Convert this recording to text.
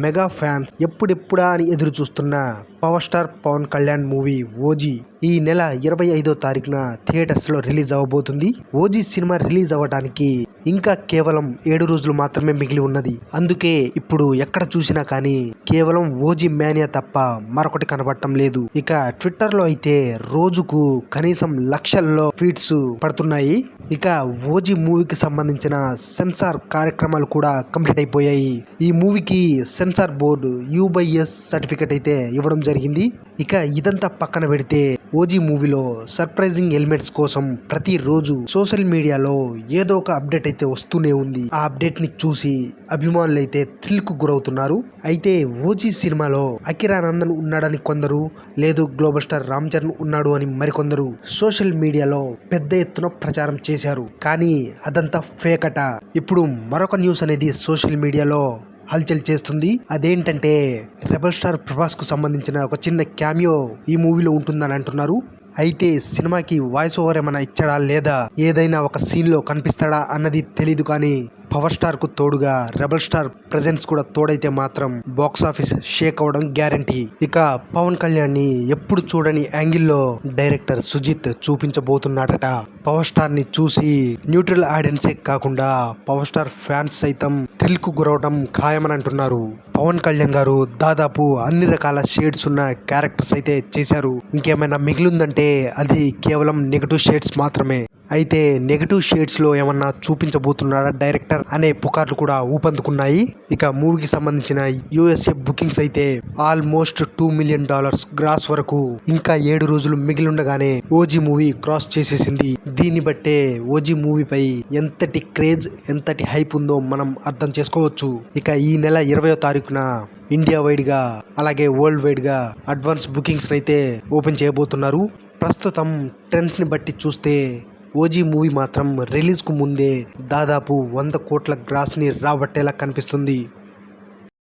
Mega fans ఎప్పుడెప్పుడా అని ఎదురు చూస్తున్న power star Pawan Kalyan movie OG ఈ నెల ఇరవై ఐదో తారీఖున థియేటర్స్లో రిలీజ్ అవ్వబోతుంది ఓజీ సినిమా రిలీజ్ అవ్వడానికి ఇంకా కేవలం ఏడు రోజులు మాత్రమే మిగిలి ఉన్నది. అందుకే ఇప్పుడు ఎక్కడ చూసినా కానీ కేవలం ఓజీ మేనియా తప్ప మరొకటి కనబడటం లేదు. ఇక ట్విట్టర్లో అయితే రోజుకు కనీసం లక్షల్లో ఫీడ్స్ పడుతున్నాయి. ఇక ఓజీ మూవీకి సంబంధించిన సెన్సార్ కార్యక్రమాలు కూడా కంప్లీట్ అయిపోయాయి. ఈ మూవీకి సెన్సార్ బోర్డు యూబైఎస్ సర్టిఫికెట్ అయితే ఇవ్వడం జరిగింది. ఇక ఇదంతా పక్కన పెడితే ఓజీ మూవీలో సర్ప్రైజింగ్ ఎలిమెంట్స్ కోసం ప్రతిరోజు సోషల్ మీడియాలో ఏదో ఒక అప్డేట్ అయితే వస్తూనే ఉంది. ఆ అప్డేట్ని చూసి అభిమానులు అయితే థ్రిల్కు గురవుతున్నారు. అయితే ఓజీ సినిమాలో అకిరానందన్ ఉన్నాడని కొందరు లేదు గ్లోబల్ స్టార్ రామ్ చరణ్ ఉన్నాడు అని మరికొందరు సోషల్ మీడియాలో పెద్ద ఎత్తున ప్రచారం చేసి చేశారు. కానీ అదంతా ఫేకట ఇప్పుడు మరొక న్యూస్ అనేది సోషల్ మీడియాలో హల్చల్ చేస్తుంది. అదేంటంటే రెబల్ స్టార్ ప్రభాస్కు సంబంధించిన ఒక చిన్న క్యామియో ఈ మూవీలో ఉంటుందని అంటున్నారు. అయితే సినిమాకి వాయిస్ ఓవర్ ఏమైనా ఇచ్చాడా లేదా? ఏదైనా ఒక సీన్లో కనిపిస్తాడా అన్నది తెలీదు కానీ పవర్ స్టార్కు తోడుగా రెబల్ స్టార్ ప్రెజెన్స్ కూడా తోడైతే మాత్రం బాక్స్ ఆఫీస్ షేక్ అవడం గ్యారంటీ ఇక పవన్ కళ్యాణ్ని ఎప్పుడు చూడని యాంగిల్లో డైరెక్టర్ సుజిత్ చూపించబోతున్నాడట. పవర్ స్టార్ని చూసి న్యూట్రల్ ఆడియన్సే కాకుండా పవర్ స్టార్ ఫ్యాన్స్ సైతం థ్రిల్కు గురవడం ఖాయమని అంటున్నారు. పవన్ కళ్యాణ్ గారు దాదాపు అన్ని రకాల షేడ్స్ ఉన్న క్యారెక్టర్స్ అయితే చేశారు. ఇంకేమైనా మిగిలిందంటే అది కేవలం నెగటివ్ షేడ్స్ మాత్రమే. అయితే నెగటివ్ షేడ్స్లో ఏమన్నా చూపించబోతున్నాడా డైరెక్టర్ అనే పుకార్లు కూడా ఊపందుకున్నాయి. ఇక మూవీకి సంబంధించిన యుఎస్ఏ బుకింగ్స్ అయితే almost two million dollars gross వరకు ఇంకా ఏడు రోజులు మిగిలిండగానే ఓజీ మూవీ క్రాస్ చేసేసింది. దీన్ని బట్టే ఓజీ మూవీపై ఎంతటి క్రేజ్ ఎంతటి హైప్ ఉందో మనం అర్థం చేసుకోవచ్చు. ఇక ఈ నెల ఇరవయో తారీఖున ఇండియా వైడ్గా అలాగే వరల్డ్ వైడ్గా అడ్వాన్స్ బుకింగ్స్ అయితే ఓపెన్ చేయబోతున్నారు. ప్రస్తుతం ట్రెండ్స్ని బట్టి చూస్తే ఓజీ మూవీ మాత్రం రిలీజ్కు ముందే దాదాపు వంద కోట్ల గ్రాస్ని రాబట్టేలా కనిపిస్తుంది.